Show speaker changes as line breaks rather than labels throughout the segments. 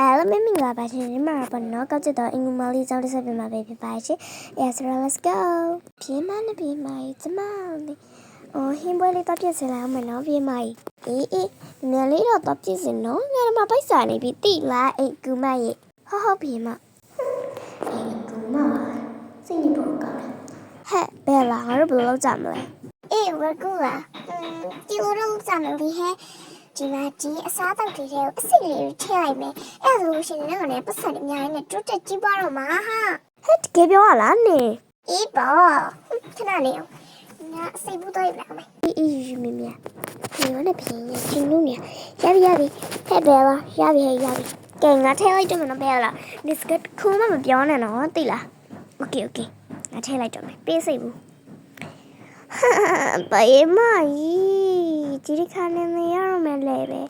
အားလုံးပဲမင်္ဂလာပါရှင်ဒီမှာပေါ့နော်ကောက်ကျတော့အင်္ဂုမလေးကျောင်းတစ်ဆက်ပြမှာပဲဖြစ်ပါရှင်။ Yes, let's go. ပြင်းမနဲ့ပြင်းမကြီးကျမလေးအော်ဟင်းပွဲလေးတော့ပြည့်စင်လာအောင်မနော်ပြင်းမကြီးအေးအေးနည်းလေးတော့တော့ပြည့်စင်နော်ငါတို့မပိုက်စာနေပြီတိလားအိတ်ကူမရဲ့ဟုတ်ဟုတ်ပြင်းမအိတ်ကူမစိတ်ညစ်တော့ကောင်းတယ်ဟဲ့ဘယ်လာငါတို့ဘယ်လိုလုပ်ကြမလဲအေးဝကူလာဒီလိုလုပ်ကြမယ်ဒီဟဲ့ ဒီမှာဒီအစားအသောက်တွေထဲကိုအစိတ်လေးတွေထည့်လိုက်မယ်။အဲ့ဒါဆိုလို့ရှိရင်လည်းငါလည်းပတ်စံအများကြီးနဲ့တွတ်တက်ကြီးပွားတော့မှာဟာ။ဟဲ့တကယ်ပြောရလားနေ။အေးပေါ့။ခဏလေးအောင်။ငါအစိတ်ဘူးတော့ရပါမယ်။အေးအေးယူမင်းမ။ဒီမှာလည်းပြင်ရချင်းလို့နေ။ရပြီရပြီ။ဟဲ့ဘယ်ပါ။ရပြီရပြီ။ကဲငါထည့်လိုက်တော့မနော်ဘယ်လား။ discuss ခုမှမပြောနဲ့နော်သိလား။ Okay okay ။ငါထည့်လိုက်တော့မယ်။ပေးစိတ်ဘူး။ဟာဘာရမကြီး ဒီတစ်ခါနဲ့နေရတော့မယ်လေပဲ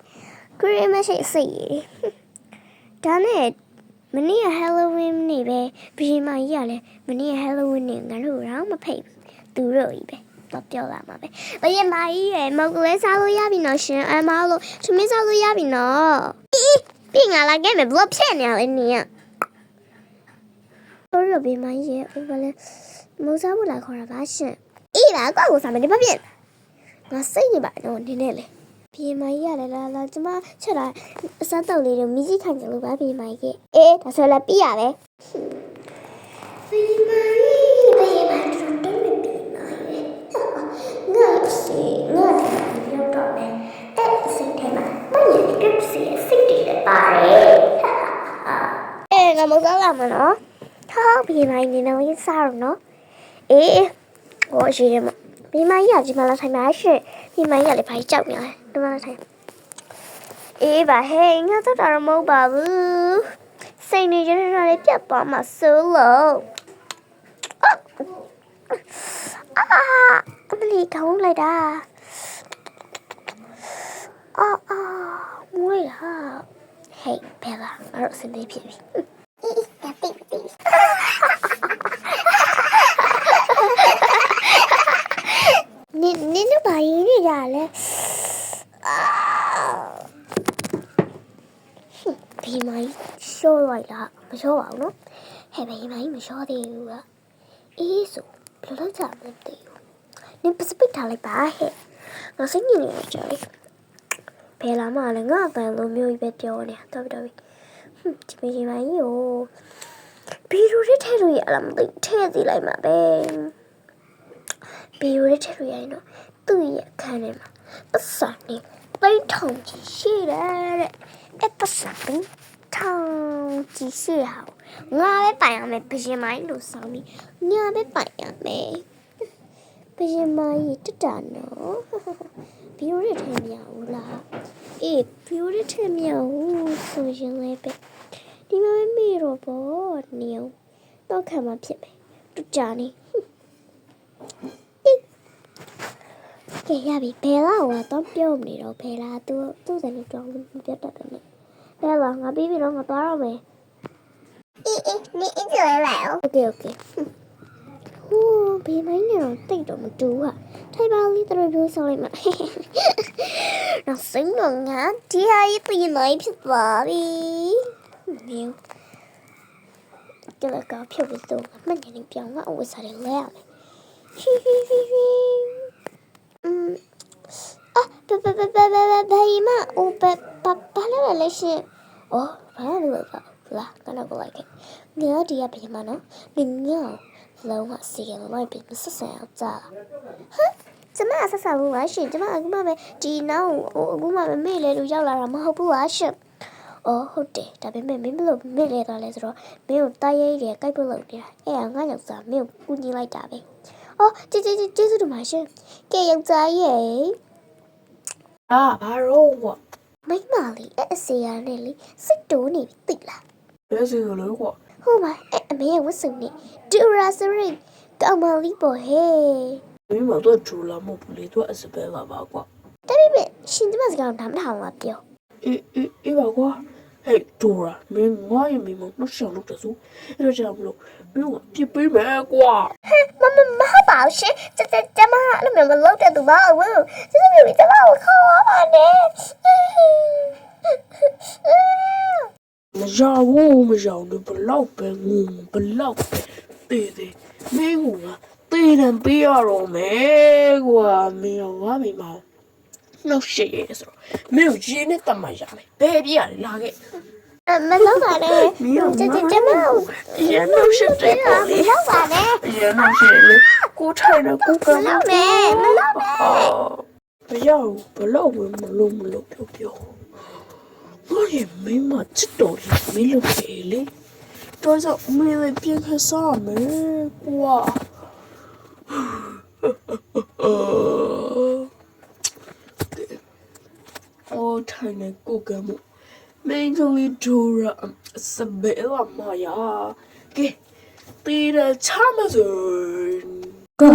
ခရစ်မတ်ရှိစိတ်ရည်ဒါနဲ့မနေ့ကဟယ်လိုဝင်းနေ့ပဲဘီမကြီးကလည်းမနေ့ကဟယ်လိုဝင်းနေ့ငါတို့တော့မဖိတ်ဘူးသူတို့ကြီးပဲတော့ပြောလာမှာပဲဘယမကြီးရယ်မုတ်ကလေးစားလို့ရပြီနော်ရှင်အမလို့သမီးစားလို့ရပြီနော်အီးပြင်ငါလာခဲ့မယ်ဘလို့ဖြစ်နေရလဲနေရတို့ရဘီမကြီးရယ်ဟိုကလည်းမုတ်စားဖို့လာခေါ်တာပါရှင်အေးလားကောက်ကိုစားမယ်ဒီမဖြစ် ငါစိတ်နေပါတော့နင်းနေလေပြေမကြီးရတယ်လားလားကျမချက်လာအစားတောက်လေးတွေမြည်ကြီးခံကြလို့ပါပြေမကြီးကအေးဒါဆိုလည်းပြရပဲပြေမကြီးပြေမကြီးတော့မပြေမကြီးငါစီငါပြောတော့မယ်အဲ့စိတ်ထဲမှာမင်းရဲ့ကပ်စီစိတ်တည်းပါတယ်အေးငါမစားလာမနော်ဟာပြေမကြီးနေတော့ရစားတော့နော်အေးဟိုရှိရမ မိမကြီးကဒီမှာလာထိုင်ပါရှင့်မိမကြီးကလည်းဘာကြီးကြောက်နေလဲဒီမှာလာထိုင်အေးပါဟဲ့ငါတော့တော့မဟုတ်ပါဘူးစိတ်နေကြနေတာလေးပြတ်သွားမှာစိုးလို့အာအမလီခေါင်းလိုက်တာအာအာမွေးဟာဟေးဘယ်လာငါတို့အစင်းသေးဖြစ်ပြီအေးဒါတိတ်တိတ် နင်နင်တို့ဘာရင်းနေကြလဲအာဘီမိုင်းရှော့လိုက်လားမရှော့ပါဘူးနော်ဟဲ့ဘီမိုင်းမရှော့သေးဘူးကအေးဆိုဘယ်လိုလုပ်ကြမလဲမသိဘူးနင်ပစပစ်ထားလိုက်ပါဟဲ့ငါစိတ်ညစ်နေရကြလေဘယ်လာမှလည်းငါအပန်လိုမျိုးကြီးပဲပြောနေတာတော်ပြီတော်ပြီဟွန်းဒီဘီမိုင်းကိုဘီရူရထဲလို့ရလားမသိထည့်သေးလိုက်မှာပဲ ဘီယိုရဲ့ထည့်လို့ရရင်တော့သူ့ရဲ့အခန်းထဲမှာပတ်စံနေပိတ်ထောင်ကြီးရှိတယ်တဲ့အဲ့ပတ်စံပိတ်ထောင်ကြီးရှိဟာကိုငါပဲပိုင်ရမယ်ဘရင်မိုင်းလို့ဆောင်းပြီးငါပဲပိုင်ရမယ်ဘရင်မိုင်းတတနော်ဘီယိုရဲ့ထည့်မရဘူးလားအေးဘီယိုရဲ့ထည့်မရဘူးဆိုရင်လည်းပဲဒီမှာပဲမေတော့ပေါ့နေအောင်တော့ခံမှာဖြစ်မယ်တူကြနေ ကဲရပြီဘယ်လာကတော့ပြုံးနေတော့ဘယ်လာသူသူ့စနေကြောင်းမပြတ်တတ်တယ်နဲ့ဘယ်လာငါပြီးပြီတော့ငါသွားတော့မယ်အေးအေးနေအင်းကျလဲလာโอเคโอเคဟိုးဘေးမိုင်းနဲ့တော့တိတ်တော့မတူဟာထိုင်ပါလေးတော်ပြောဆောင်လိုက်မှာတော့စိတ်တော့ငါဒီဟာရေးပြင်လိုက်ဖြစ်ပါပြီမျိုးကလကဖြုတ်ပြီးတော့မငနေပြောင်းကအဝတ်စားတွေလဲရမယ် 음, 아, 베베베베베베베이 마, 오, 베, 바, 바나나 레 신. 어, 바나나 봐. 라, 가나 고 like it. 내가 뒤에 베이마 나, 민 요. 너가 시계 너의 비즈니스 세우 자. 헉, ကျမအဆက်ဆက်ဘူးပါရှင်ကျမအခုမှပဲဒီနောက်ဟိုအခုမှပဲမေ့လဲလို့ရောက်လာတာမဟုတ်ဘူးပါရှင်အော်ဟုတ်တယ်ဒါပေမဲ့မင်းမလို့မေ့လဲတာလဲဆိုတော့မင်းကိုတားရဲရဲကြိုက်ဖို့လုပ်နေတာအဲ့ငါရောက်စားမင်းကိုကူညီလိုက်တာပဲ အော်ကျေးကျေးကျေးဇူးတင်ပါရှင်ကဲယောက်ျားရဲ့
အာဘာရောကွာ
မိမလေးအဲ့အစီရနဲ့လေစိတ်တိုးနေပြီသိလား
ဘယ်စီလို့ကွာ
ဟိုမှာအဲ့အမေရဲ့ဝတ်စုံနဲ့ဒူရာစရိတ်ကောင်မလေးပေါ်ဟဲ့
မင်းမတော့ဂျူလာမပူလေတော့အစပဲပါပါကွာ
တပိမဲ့ရှင်ကျမစကားကိုနားမထောင်ပါပြော
အေးအေးအေးပါကွာ ဟဲ့ဂျူလာမင်းငါ့ရဲ့မိမနှရှောင်းလို့တဆူအဲ့တော့ကြောင့်မလို့မင်းကပြစ်ပေးမယ်ကွာ
မမမဟုတ်ပါဘူးရှင်ကျကျကျမအဲ့လိုမျိုးမလုပ်တဲ့သူပါဘူးကျမမျိုးကျမကိုခေါ်ပါနဲ့
မရောဘူးမရောဘူးဘလောက်ပဲငုံဘလောက်ပဲတေးသေးမင်းကငါတေးတယ်ပြရတော့မယ်ကွာမင်းကငါမိမ နှုတ်ရှိရဲဆိုတော့မင်းကိုရင်းနဲ့တတ်မှရမယ်ဘယ်ပြရလဲလာခဲ့
မလုံးပါနဲ့
မင်းက
ကျကျကျမ
ရင်းနှုတ်ရှိတယ်ပေါ့
မ
လေ
လုံးပါနဲ့
ရင်းနှုတ်ရှိလေကိုထိုင်နေကိုက
မလုံးနဲ့မလုံးနဲ့
မရဘူးဘလောက်ပဲမလုံးမလုံးပြောပြောငါရဲ့မိမချစ်တော်ကြီးမင်းလို့လေလေတော့ဆိုမင်းလည်းပြန်ခစားမယ်ကွာ အော်ထိုင်နေကိုကမှုမင်းကလေးဒိုရာစပယ်လာမယာကဲတီရချမစွန်ကော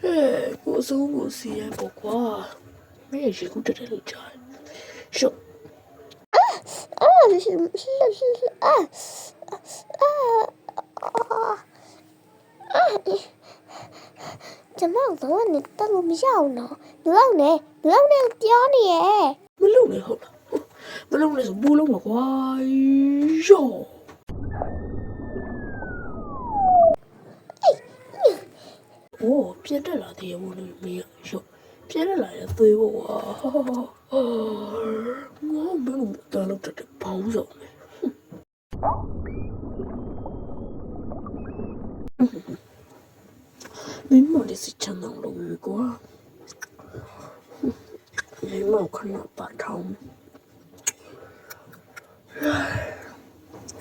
ဟဲ့ကိုစိုးကိုစီရပေါ့ကွာမင်းရေကူးတက်တယ်လို့ကြားရှု
ကျွန်မတော့နေတက်လို့မရအောင်နော်ဘလောက်နဲ့ဘလောက်နဲ့ပြောနေရဲ့
မလုပ်နဲ့ဟုတ်လားမလုပ်နဲ့ဆိုဘူးလုံးမှာကွာရော့โอ้ပြတ်တက်လာသေးရဘူးလို့မင်းရော့ပြတ်တက်လာရသွေးဖို့ကွာ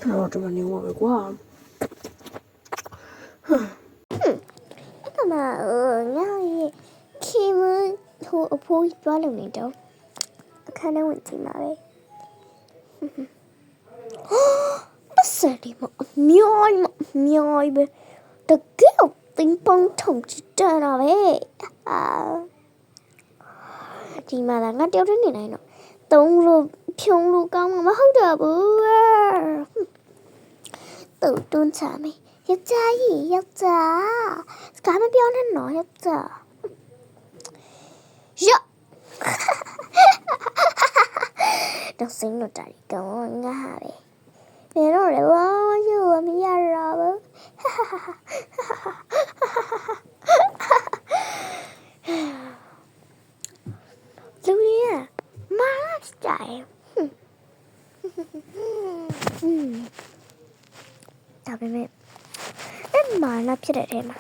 တော့တော်တော်နေမှာပဲကွာအမအိုးငါရဲ့ခင်မဟိုအဖိုးကြီး
တွားလုံနေတော့အခန်းထဲဝင်ကြည့်ပါပဲပတ်စံဒီမအမြိုင်းမမြိုင်းပဲတကယ်တင်းပုံထုံချစ်တာပဲအာဒီမှာလာငါတယောက်တည်းနေနိုင်တော့သုံးလို့ဖြုံလို့ကောင်းမှာမဟုတ်တော့ဘူး อ่ะတူတွန်းချမယ်ယောက်ျားကြီးယောက်ျားစကားမပြောနဲ့နော်ယောက်ျားယောတော့စင်းလို့တာဒီကောင်ငါဟာပဲဘယ်တော့လဲဘာမှယူမရတော့ဘူးလူကြီးကမာလာစတိုင်ဟွန်းဒါပေမဲ့အဲ့မာလာ ဖြစ်တဲ့ထဲမှာ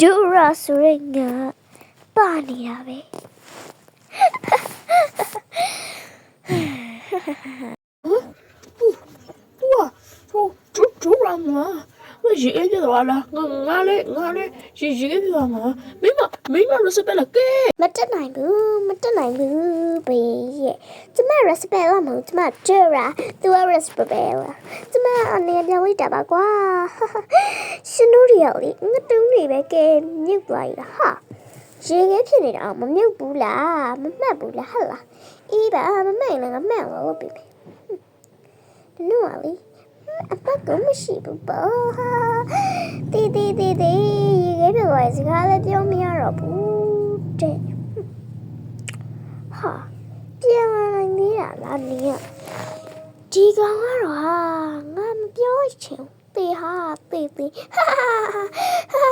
ဒူရာဆိုတဲ့ငါပါနေတာပဲ
သူကသူဒူဒူရာမမရေအေးပြသွားလားငါငါလည်းငါလည်းရေရေပြသွားမှာမိမမိမလို့စပက်လာကဲ
မတက်နိုင်ဘူးမတက်နိုင်ဘူးဘေးရဲ့ ကျမ respect လာမလို့ကျမ dura သူက respect ပဲလားကျမအနေနဲ့ပြောလိုက်တာပါကွာရှင်တို့တွေရောလေငါတုံးတွေပဲကဲမြုပ်သွားရတာဟာရေခဲဖြစ်နေတာမမြုပ်ဘူးလားမမှတ်ဘူးလားဟာလားအေးပါမမှတ်ရင်လည်းငါမှတ်လို့ပြီပဲဒီនោះကလေအပတ်ကမရှိဘူးပေါ့ဟာတီတီတီတီရေခဲဖြစ်သွားရင်စကားလည်းပြောမရတော့ဘူးတဲ့ဟာပြန်လာနိုင်သေး တာလားနင်ကဒီကောင်ကတော့ဟာငါမပြောချင်ဘူးတေဟာတေတေဟာဟာဟာ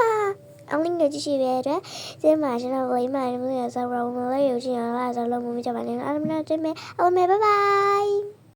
အလင်းကကြည့်ရှိပဲတဲ့ဒီမှာကျွန်တော်ဘလိမ့်မိုင်မျိုးရဆောက်တော့မလို့ရုပ်ရှင်ရလာဆောက်လို့မမကြပါနဲ့အားလုံးတင်မယ်အားလုံးဘိုင်ဘိုင်